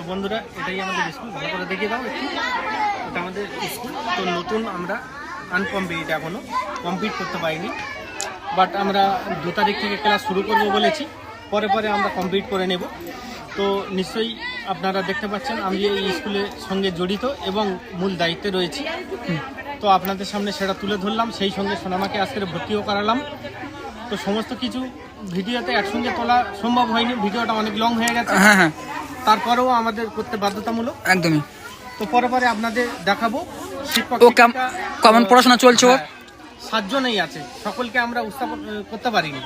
তো বন্ধুরা, এটাই আমাদের স্কুল ভালো করে দেখিয়ে দাও একটু। এটা আমাদের স্কুল তো নতুন আমরা আনকমপ্লিট এখনও কমপ্লিট করতে পারিনি। বাট আমরা দু তারিখ থেকে ক্লাস শুরু করব বলেছি। পরে পরে আমরা কমপ্লিট করে নেব। তো নিশ্চয়ই আপনারা দেখতে পাচ্ছেন, আমি এই স্কুলের সঙ্গে জড়িত এবং মূল দায়িত্বে রয়েছি। তো আপনাদের সামনে সেটা তুলে ধরলাম, সেই সঙ্গে সোনামাকে আজকে ভর্তিও করালাম। তো সমস্ত কিছু ভিডিওতে একসঙ্গে তোলা সম্ভব হয়নি। ভিডিওটা অনেক লং হয়ে গেছে। হ্যাঁ হ্যাঁ। তারপরেও আমাদের করতে বাধ্যতামূলক? একদমই। তো পরে পরে আপনাদের দেখাবো। শিক্ষক ও কেমন পড়াশোনা চলছে ওর? হ্যাঁ, সাতজনেই আছে। সকলকে আমরা উপস্থাপন আহ, করতে পারিনি।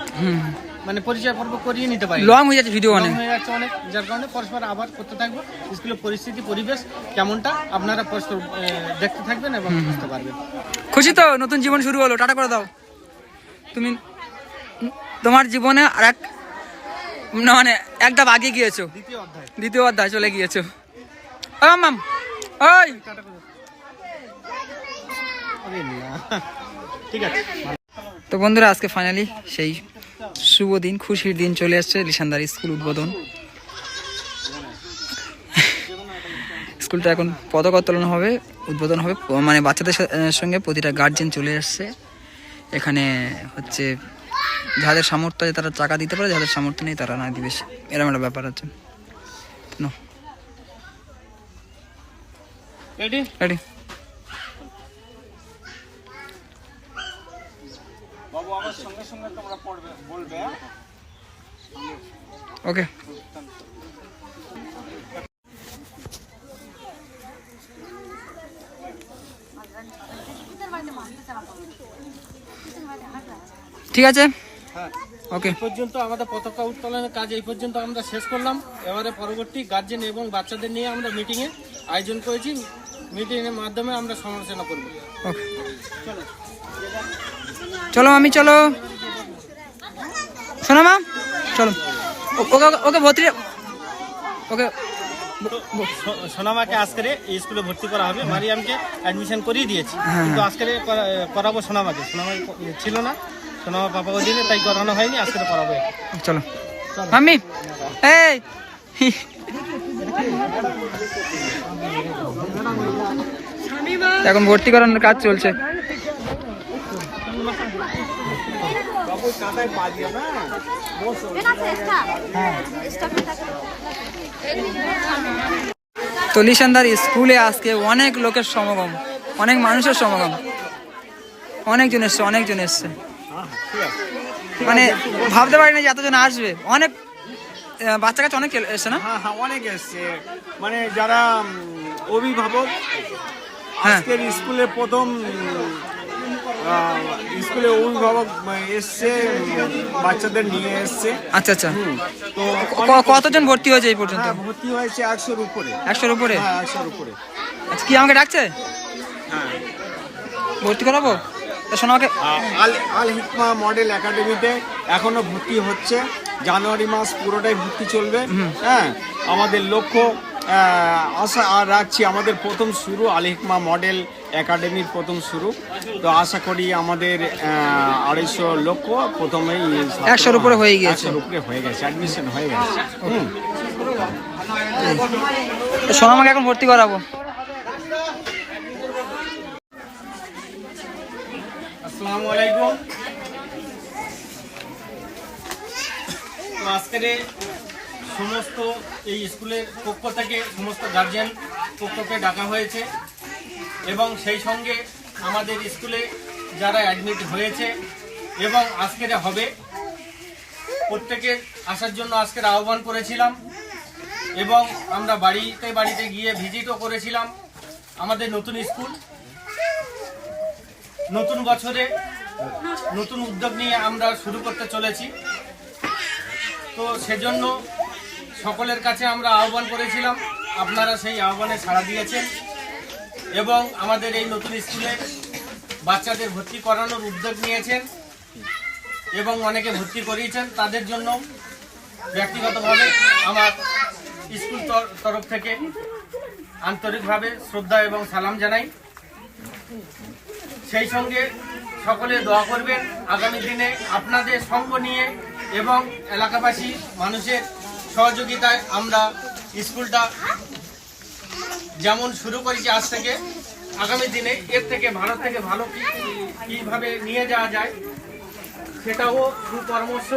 মানে পরিচয় পর্ব করিয়ে নিতে পারি লং হয়ে যাচ্ছে ভিডিও অনেক হয়ে যাচ্ছে অনেক। যার কারণে পরস্পর আবার করতে থাকব। স্কুলের পরিস্থিতি পরিবেশ কেমনটা আপনারা পরস্পর দেখতে থাকবেন এবং বুঝতে পারবেন। খুশি তো? নতুন জীবন শুরু হলো। টাটা করে দাও। তুমি তোমার জীবনে আর এক না মানে এক ধাপ আগে গিয়েছো। দ্বিতীয় অধ্যায়। চলে গিয়েছো। ও মাম ওই। ঠিক আছে। তো বন্ধুরা আজকে ফাইনালি সেই শুভ দিন খুশির দিন চলে আসছে লিশানদার স্কুল উদ্বোধন। স্কুলটা এখন পতাকা উত্তোলন হবে উদ্বোধন হবে মানে বাচ্চাদের সঙ্গে প্রতিটা গার্জেন চলে আসছে। এখানে হচ্ছে যাদের সামর্থ্য আছে তারা টাকা দিতে পারে যাদের সামর্থ্য নেই তারা না দিবে। এরকম একটা ব্যাপার আছে। নো রেডি রেডি বাবু আমার সঙ্গে সঙ্গে তোমরা পড়বে বলবে হ্যাঁ? ওকে ঠিক আছে? ওকে এই পর্যন্ত আমাদের পতাকা উত্তোলনের কাজ এই পর্যন্ত আমরা শেষ করলাম। এবারে পরবর্তী গার্জেন এবং বাচ্চাদের নিয়ে আমরা মিটিংয়ে আয়োজন করেছি। মিটিংয়ের মাধ্যমে আমরা সমালোচনা করব। ওকে চলো। মামি চলো। শোনো মা চলো। ওকে ওকে- ওকে ভর্তি ওকে সোনামাকে আজকে এই স্কুলে ভর্তি করা হবে। মারিয়ামকে অ্যাডমিশন করিয়ে দিয়েছি। হ্যাঁ। কিন্তু আজকে করাবো সোনামাকে। সোনামা ছিল না। সোনামা পাপা ওই দিনে তাই করানো হয়নি আজকে করাবো চলো। মাম্মি এই। এখন ভর্তি করানোর কাজ চলছে। তো স্কুলে আজকে অনেক লোকের সমাগম অনেক মানুষের সমাগম। অনেকজন এসছে অনেকজন এসছে। মানে ভাবতে পারি না যে এতজন আসবে। অনেক বাচ্চা কাছে অনেক এসছে না? হ্যাঁ হ্যাঁ অনেক এসছে। মানে যারা অভিভাবক হ্যাঁ। আজকের স্কুলে প্রথম স্কুলে অভিভাবক এসছে বাচ্চাদের নিয়ে এসছে। আচ্ছা আচ্ছা। তো কতজন ভর্তি হয়েছে এই পর্যন্ত? ভর্তি হয়েছে একশোর উপরে। একশোর উপরে? হ্যাঁ একশোর উপরে। আচ্ছা কি আমাকে ডাকছে? হ্যাঁ। ভর্তি করাবো? শোনো আমাকে আল আল হিকমা মডেল একাডেমিতে এখনও ভর্তি হচ্ছে। জানুয়ারি মাস পুরোটাই ভর্তি চলবে। হ্যাঁ আমাদের লক্ষ্য আশা আর রাখছি আমাদের প্রথম শুরু আল হিকমা মডেল একাডেমির প্রথম শুরু। তো আশা করি আমাদের আড়াইশো লক্ষ্য প্রথমেই একশোর উপরে হয়ে। একশোর উপরে হয়ে গেছে অ্যাডমিশন হয়ে গেছে। হুম। আমাকে এখন ভর্তি করাবো। আসসালামু আজকের সমস্ত এই স্কুলের পক্ষ থেকে সমস্ত গার্জিয়ান পক্ষকে ডাকা হয়েছে এবং সেই সঙ্গে আমাদের স্কুলে যারা অ্যাডমিট হয়েছে এবং আজকের হবে, প্রত্যেকে আসার জন্য আজকের আহ্বান করেছিলাম এবং আমরা বাড়িতে বাড়িতে গিয়ে ভিজিটও করেছিলাম আমাদের নতুন স্কুল। নতুন বছরে নতুন উদ্যোগ নিয়ে আমরা শুরু করতে চলেছি। তো সেজন্য সকলের কাছে আমরা আহ্বান করেছিলাম, আপনারা সেই আহ্বানে সাড়া দিয়েছেন এবং আমাদের এই নতুন স্কুলে বাচ্চাদের ভর্তি করানোর উদ্যোগ নিয়েছেন এবং অনেকে ভর্তি করিয়েছেন। তাদের জন্য ব্যক্তিগতভাবে আমার স্কুল তরফ থেকে আন্তরিকভাবে শ্রদ্ধা এবং সালাম জানাই। সেই সঙ্গে সকলে দোয়া করবেন। আগামী দিনে আপনাদের সঙ্গ নিয়ে এবং এলাকাবাসী মানুষের সহযোগিতায় আমরা স্কুলটা যেমন শুরু করেছি আজ থেকে, আগামী দিনে এর থেকে ভালো থেকে ভালো কীভাবে নিয়ে যাওয়া যায় সেটাও সুপরামর্শ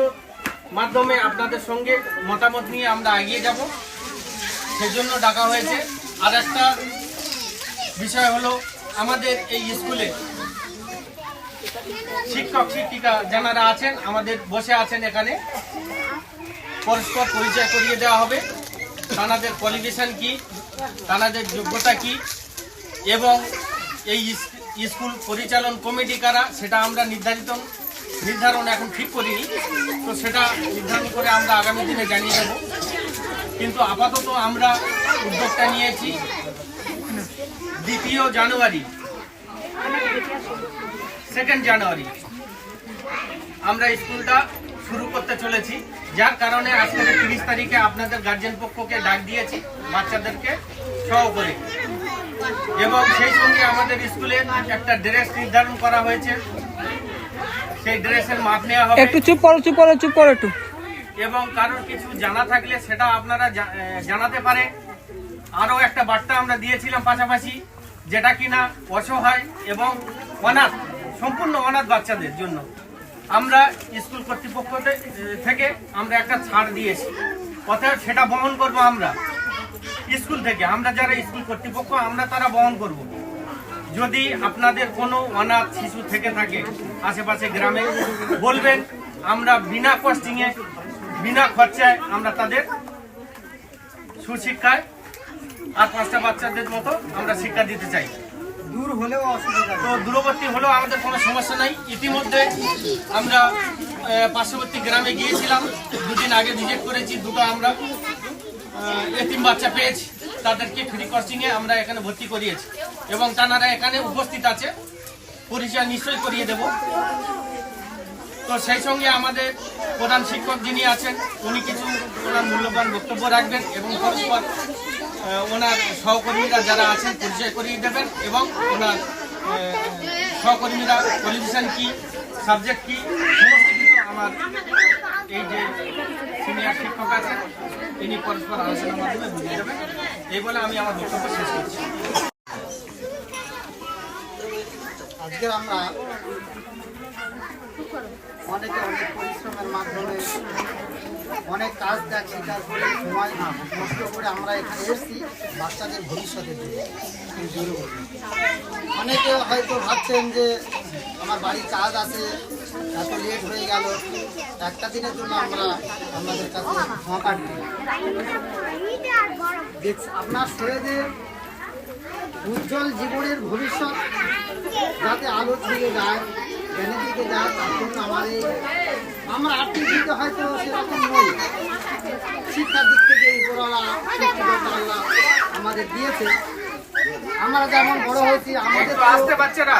মাধ্যমে আপনাদের সঙ্গে মতামত নিয়ে আমরা এগিয়ে যাব। সেজন্য ডাকা হয়েছে। আর একটা বিষয় হলো, আমাদের এই স্কুলে শিক্ষক, শিক্ষিকা যারা আছেন, আমাদের বসে আছেন এখানে। পরস্পর পরিচয় করিয়ে দেওয়া হবে। তাদের কোয়ালিফিকেশন কি? তাদের যোগ্যতা কি? এবং এই স্কুল পরিচালন কমিটি কারা? সেটা আমরা নির্ধারিত, নির্ধারণ এখন ঠিক করিনি। তো সেটা নির্ধারণ করে আমরা আগামী দিনে জানিয়ে দেব। কিন্তু আপাতত আমরা উদ্যোগটা নিয়েছি। দ্বিতীয় জানুয়ারি। সেকেন্ড জানুয়ারি আমরা স্কুলটা শুরু করতে চলেছি। যার কারণে আজকে তিরিশ তারিখে আপনাদের গার্জেন পক্ষকে ডাক দিয়েছি বাচ্চাদেরকে সহ করে। এবং সেই সঙ্গে আমাদের স্কুলে একটা ড্রেস নির্ধারণ করা হয়েছে। সেই ড্রেসের মাপ নেওয়া হবে। একটু চুপ করো চুপ করো চুপ করো একটু। এবং কারোর কিছু জানা থাকলে সেটা আপনারা জানাতে পারে। আরও একটা বার্তা আমরা দিয়েছিলাম পাশাপাশি যেটা কিনা অসহায় এবং অনাথ। সম্পূর্ণ অনাথ বাচ্চাদের জন্য। আমরা স্কুল কর্তৃপক্ষ থেকে আমরা একটা ছাড় দিয়েছি। অতএব সেটা বহন করব আমরা। স্কুল থেকে আমরা যারা স্কুল কর্তৃপক্ষ, আমরা তারা বহন করব। যদি আপনাদের কোনো অনাথ শিশু থেকে থাকে, আশেপাশে গ্রামে, বলবেন, আমরা বিনা কস্টিংয়ে বিনা খরচায় আমরা তাদের সুশিক্ষায় আর পাঁচটা বাচ্চাদের মতো আমরা শিক্ষা দিতে চাই। দূর হলেও অসুবিধা তো দূরবর্তী হলেও আমাদের কোনো সমস্যা নাই। ইতিমধ্যে আমরা পার্শ্ববর্তী গ্রামে গিয়েছিলাম। দুদিন আগে ভিজিট করেছি, দুটো আমরা এতিম বাচ্চা পেয়েছি। তাদেরকে ফ্রি কোচিংয়ে আমরা এখানে ভর্তি করিয়েছি। এবং তারা এখানে উপস্থিত আছে। পরিচয় নিশ্চয়ই করিয়ে দেব। তো সেই সঙ্গে আমাদের প্রধান শিক্ষক যিনি আছেন, উনি কিছু ওনার মূল্যবান বক্তব্য রাখবেন এবং পরস্পর ওনার সহকর্মীরা যারা আছেন পরিচয় করিয়ে দেবেন এবং ওনার সহকর্মীরা কোয়ালিফিকেশন কি, সাবজেক্ট কি, সমস্ত কিছু আমার এই যে সিনিয়র শিক্ষক আছেন, তিনি পরস্পর আলোচনার মাধ্যমে বুঝিয়ে দেবেন। এই বলে আমি আমার বক্তব্য শেষ করছি। আজকে আমরা অনেকে অনেক পরিশ্রমের মাধ্যমে অনেক কাজ ত্যাগ স্বীকার করে সময় নষ্ট করে আমরা এখানে এসেছি, বাচ্চাদের ভবিষ্যতের জন্য অনেকে হয়তো ভাবছেন যে আমার বাড়ির কাজ আছে, এত লেট হয়ে গেল, একটা দিনের জন্য আমরা আপনাদের কাছে ক্ষমা। দেখছি, আপনার ছেলেদের উজ্জ্বল জীবনের ভবিষ্যৎ যাতে আলো থেকে যায় জ্ঞানের দিকে যায় তার জন্য আমাদের আমরা আর্থিক দিকে হয়তো সেরকম নই শিক্ষার দিক থেকে উপরওয়ালা সৃষ্টিকর্তা আল্লাহ আমাদের দিয়েছে। আমরা যেমন বড় হয়েছি আমাদের একটু আসতে বাচ্চারা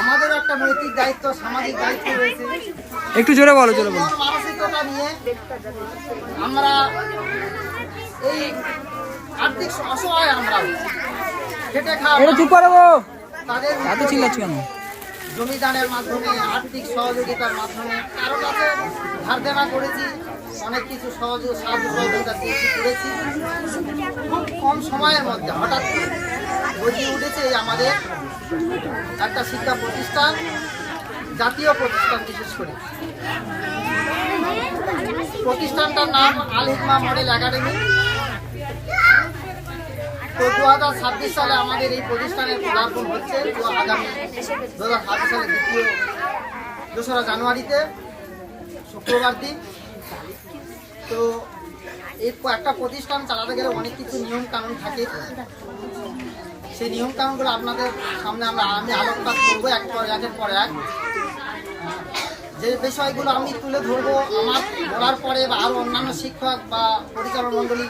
আমাদের একটা নৈতিক দায়িত্ব সামাজিক দায়িত্ব রয়েছে। একটু জোরে বলো জোরে বলো। মানসিকতা নিয়ে আমরা এই আর্থিক অসহায় আমরা। খেটে খাওয়া একটু চুপ করো তাদের এত চিল্লাচ্ছ কেন? জমিদানের মাধ্যমে আর্থিক সহযোগিতার মাধ্যমে কারও কাছে ধার দেনা করেছি অনেক কিছু সাহায্য সহযোগিতা করেছি খুব কম সময়ের মধ্যে হঠাৎ করে গজিয়ে উঠেছে আমাদের একটা শিক্ষা প্রতিষ্ঠান জাতীয় প্রতিষ্ঠান বিশেষ করে। প্রতিষ্ঠানটার নাম আল হিকমা মডেল একাডেমি। তো দু হাজার ছাব্বিশ সালে আমাদের এই প্রতিষ্ঠানের পদার্পণ হচ্ছে। আগামী দু হাজার ছাব্বিশ সালের দ্বিতীয় দোসরা জানুয়ারিতে, শুক্রবার দিন। তো এই একটা প্রতিষ্ঠান চালাতে গেলে অনেক কিছু নিয়ম কানুন থাকে। সেই নিয়ম কানুনগুলো আপনাদের সামনে আমরা, আমি আলোকপাত করব এক পর, একের পর এক। যে বিষয়গুলো আমি তুলে ধরবো আমার বলার পরে বা আরও অন্যান্য শিক্ষক বা পরিচালন মণ্ডলী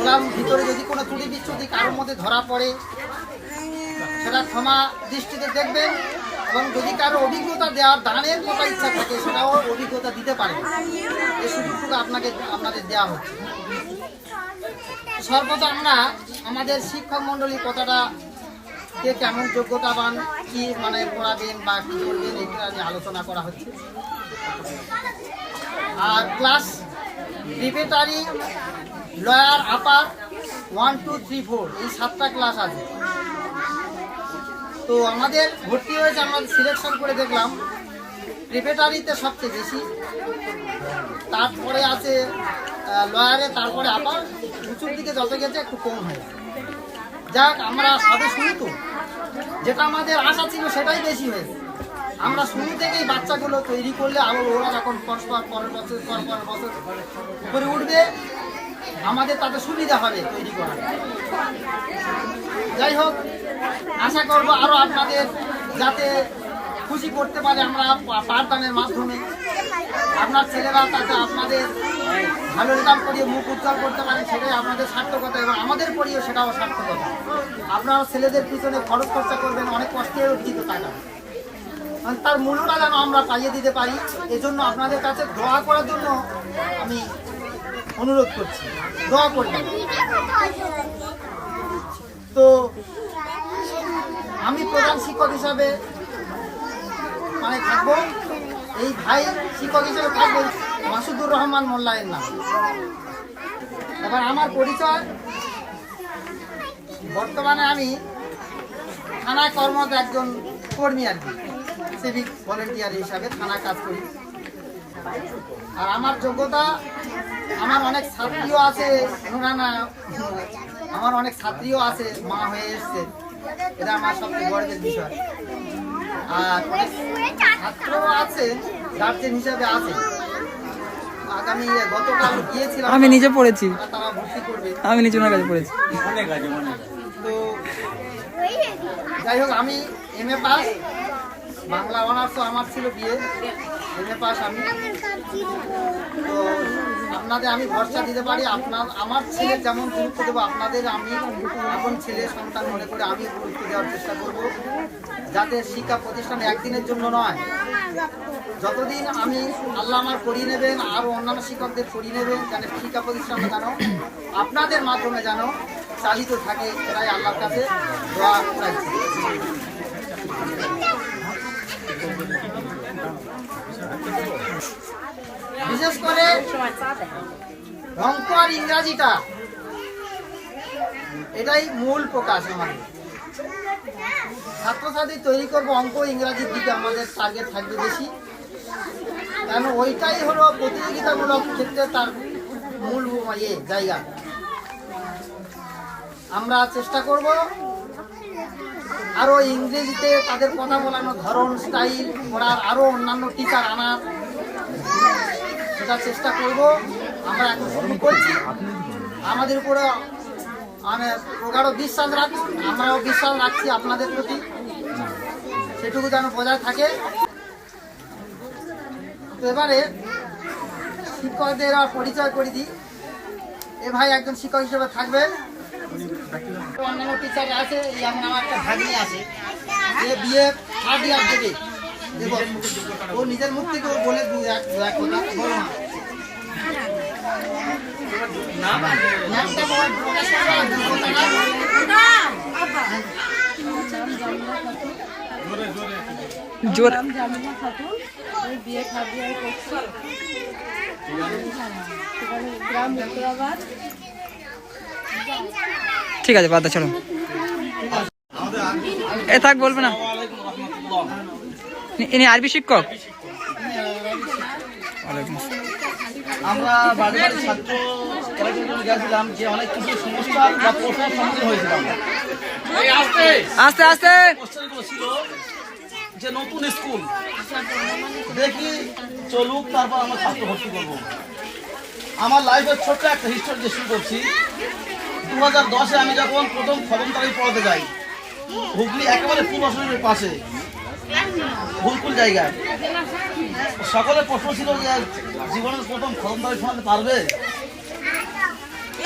বলার ভিতরে যদি কোনো ত্রুটি বিচ্ছুতি কারোর মধ্যে ধরা পড়ে, সেটা ক্ষমা দৃষ্টিতে দেখবেন এবং যদি কারও অভিজ্ঞতা দেওয়ার দানের কথা ইচ্ছা থাকে, সেটাও অভিজ্ঞতা দিতে পারেন এই সুযোগটুকু আপনাকে, আপনাদের দেওয়া হচ্ছে। সর্বদা আমরা আমাদের শিক্ষক মণ্ডলী কথাটা কে কেমন যোগ্যতাবান, কি মানে পড়াবেন বা কি করবেন, এটা নিয়ে আলোচনা করা হচ্ছে। আর class preparatory lower upper one two three four এই সাতটা ক্লাস আছে। তো আমাদের ভর্তি হয়েছে, আমরা সিলেকশন করে দেখলাম। প্রিপেটারিতে সবচেয়ে বেশি। তারপরে আছে লয়ারে তারপরে আপার উঁচুর দিকে যত গেছে একটু কম হয়েছে যাক, আমরা সবে শুরু তো। যেটা আমাদের আশা ছিল সেটাই বেশি হয়েছে। আমরা শুরু থেকেই বাচ্চাগুলো তৈরি করলে আবার ওরা যখন পরস্পর পরের বছর পর পর বছর উপরে উঠবে আমাদের তাতে সুবিধা হবে তৈরি করা যাই হোক, আশা করব আরও আপনাদের যাতে খুশি করতে পারে আমরা পাঠদানের মাধ্যমে। আপনার ছেলেরা তাতে আপনাদের ভালো রেজাল্ট করিয়ে মুখ উজ্জ্বল করতে পারে, সেটাই আপনাদের সার্থকতা এবং আমাদের পরিও সেটাও সার্থকতা। আপনারা ছেলেদের পিছনে খরচ খরচা করবেন, অনেক কষ্টে অর্জিত টাকা। তার মূল্যটা যেন আমরা পাইয়ে দিতে পারি, এজন্য আপনাদের কাছে দোয়া করার জন্য আমি অনুরোধ করছি। দোয়া করবেন। তো আমি প্রধান শিক্ষক হিসাবে মানে থাকব। এই ভাই শিক্ষক হিসেবে থাকব মাসুদুর রহমান মোল্লায়ের নাম। এবার আমার পরিচয়। বর্তমানে আমি থানায় কর্মরত একজন কর্মী আর কি সিভিক ভলেন্টিয়ার হিসাবে থানায় কাজ করি। আর আমার যোগ্যতা আমার অনেক ছাত্রীও আছে নুরানা আমার অনেক ছাত্রীও আছে মা হয়ে এসছে। এটা আমার সবচেয়ে গর্বের বিষয়। আর ছাত্রও আছে গার্জেন হিসাবে আছে। আগামী গতকাল গিয়েছিলাম। আমি নিজে পড়েছি। তারা ভর্তি করবে। আমি নিজে ওনার কাছে পড়েছি। তো যাই হোক আমি M A pass. Bangla honours তো আমার ছিল বিয়ে আমি। তো আপনাদের আমি ভরসা দিতে পারি, আপনার, আমার ছেলে যেমন গুরুত্ব দেবো, আপনাদের আমি এখন ছেলে সন্তান মনে করে আমি গুরুত্ব দেওয়ার চেষ্টা করব। যাতে শিক্ষা প্রতিষ্ঠান একদিনের জন্য নয়। যতদিন আমি আল্লাহ আমার করিয়ে নেবেন, আরও অন্যান্য শিক্ষকদের করিয়ে নেবেন, যেন শিক্ষা প্রতিষ্ঠানটা যেন আপনাদের মাধ্যমে যেন চালিত থাকে, এটাই আল্লাহর কাছে দোয়া চাইছি। বিশেষ করে অঙ্ক আর ইংরাজিটা। এটাই মূল প্রকাশ আমাদের ছাত্রছাত্রী তৈরি করব অঙ্ক ইংরাজির দিকে, আমাদের টার্গেট থাকবে বেশি। কেন ওইটাই হলো প্রতিযোগিতামূলক ক্ষেত্রে তার মূল ইয়ে জায়গা। আমরা চেষ্টা করব আরও ইংরেজিতে তাদের কথা বলানোর ধরন, স্টাইল করার আরও অন্যান্য টিচার আনার। সেটা চেষ্টা করব। আমরা এখন শুরু করছি। আমাদের উপরে আমি প্রগাঢ় বিশ্বাস রাখুন আমরাও বিশ্বাস রাখছি আপনাদের প্রতি। সেটুকু যেন বজায় থাকে। তো এবারে শিক্ষকদের আর পরিচয় করে দিই। এ ভাই একজন শিক্ষক হিসেবে থাকবেন। অন্যান্য টিচার আছে, যেমন আমার একটা ভাগ্নি আছে। যে বিয়ে থার্ড ইয়ার দেব। ও নিজের মুখ থেকে ও বলে না নামটা প্রকাশ করো। জোর খাতুন বিয়ে করছি গ্রাম উত্তরাবাদ ঠিক আছে বাদ চলো। এ থাক বলবে না। ইনি- আরবি শিক্ষক? আমরা বাড়ি বাড়ি ছাত্র গেছিলাম যে অনেক কিছু সমস্যা বা প্রশ্নের সম্মুখীন হয়েছিলাম। আস্তে আস্তে। ছিল যে নতুন স্কুল দেখি চলুক তারপর আমরা ছাত্র ভর্তি করব। আমার লাইফের ছোট্ট একটা হিস্টোরি শুরু করছি। দু হাজার দশে আমি যখন প্রথম খবর তারিখ পড়াতে যাই হুগলি একেবারে পূর্ব পাশে। ভুলকুল জায়গায় সকলের প্রশ্ন ছিল যে জীবনের প্রথম খতম তারিখ শোনাতে পারবে?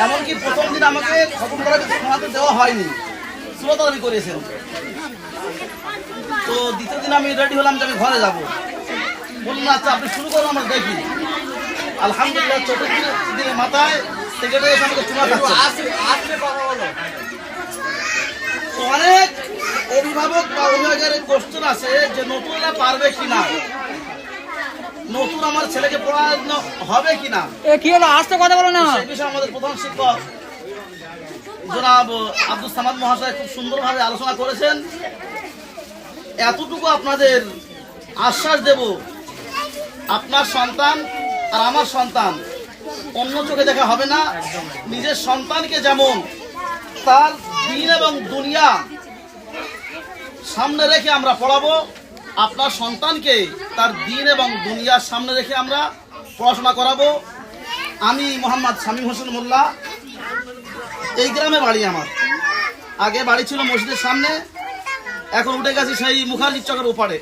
এমনকি প্রথম দিন আমাকে খতম করা শোনাতে দেওয়া হয়নি। শ্রোতাদারি করেছেন। তো দ্বিতীয় দিন আমি রেডি হলাম যে আমি ঘরে যাব। বললাম আচ্ছা আপনি শুরু করুন, আমরা দেখি। আলহামদুলিল্লাহ, চতুর্থ দিনের মাথায় সেক্রেটারি আমাকে চুমা খাচ্ছে। অনেক অভিভাবক বা অভিভাবকের কোশ্চেন আছে যে নতুনরা পারবে কিনা? নতুন আমার ছেলেকে পড়ানো হবে কিনা? কি হলো? আসতে কথা বলো না। সেই বিষয়ে আমাদের প্রধান শিক্ষক জনাব আব্দুল সামাদ মহাশয় খুব সুন্দরভাবে আলোচনা করেছেন। এতটুকু আপনাদের আশ্বাস দেব আপনার সন্তান আর আমার সন্তান অন্য চোখে দেখা হবে না। নিজের সন্তানকে যেমন তার দিন এবং দুনিয়া সামনে রেখে আমরা পড়াবো আপনার সন্তানকে তার দিন এবং দুনিয়ার সামনে রেখে আমরা পড়াশোনা করাবো। আমি মোহাম্মদ শামীম হোসেন মোল্লা। এই গ্রামে বাড়ি আমার। আগে বাড়ি ছিল মসজিদের সামনে। এখন উঠে গেছি সেই মুখার্জি চকের ওপারে।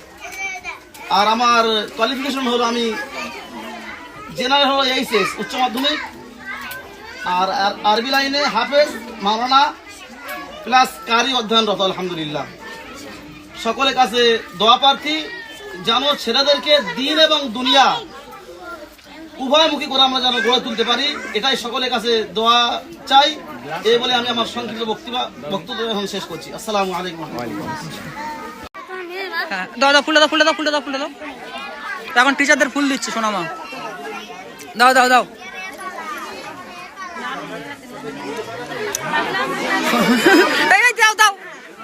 আর আমার কোয়ালিফিকেশন হলো আমি জেনারেল হলো এইচএস উচ্চ মাধ্যমিক। আর আর আরবি লাইনে হাফেজ, মাওলানা প্লাস কারি অধ্যয়নরত, আলহামদুলিল্লাহ। সকলের কাছে দোয়া প্রার্থী যেন ছেলেদেরকে দিন এবং দুনিয়া উভয়মুখী করে আমরা যেন গড়ে তুলতে পারি এটাই সকলের কাছে দোয়া চাই। এই বলে আমি আমার সংক্ষিপ্ত বক্তব্য বক্তব্য এখন শেষ করছি। আসসালামু আলাইকুম হ্যাঁ, দাও দাও দাও দাও দাও এখন টিচারদের ফুল দিচ্ছে সোনামা দাও দাও দাও দাও।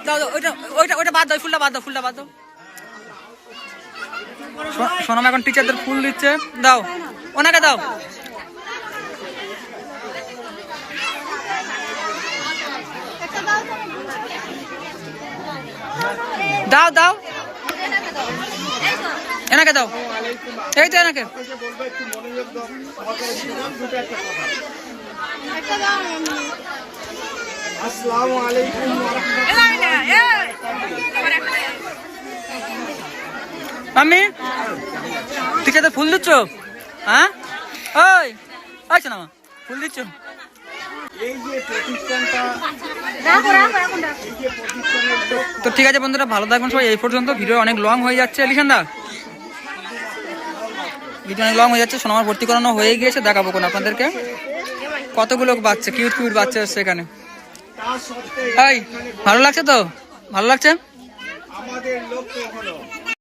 দাও ওইটা ওইটা ওইটা বাদ দাও ফুলটা বাদ দাও ফুলটা বাদ দাও। সোনামা এখন টিচারদের ফুল দিচ্ছে। দাও ওনাকে দাও। দাও দাও। এনাকে দাও। এই তো এনাকে। আসসালামু আলাইকুম আমি টিচারদের ফুল দিচ্ছ? হ্যাঁ? ওই আচ্ছা না ফুল দিচ্ছ? তো ঠিক আছে বন্ধুরা, ভালো থাকবেন সবাই। এই পর্যন্ত ভিডিও অনেক লং হয়ে যাচ্ছে লিখান দা। ভিডিও অনেক লং হয়ে যাচ্ছে, সোনামার ভর্তি করানো হয়ে গিয়েছে, দেখাবো কোন আপনাদেরকে। কতগুলো বাচ্চা কিউট কিউট বাচ্চা এই ভালো লাগছে তো? ভালো লাগছে? আমাদের লক্ষ্য হলো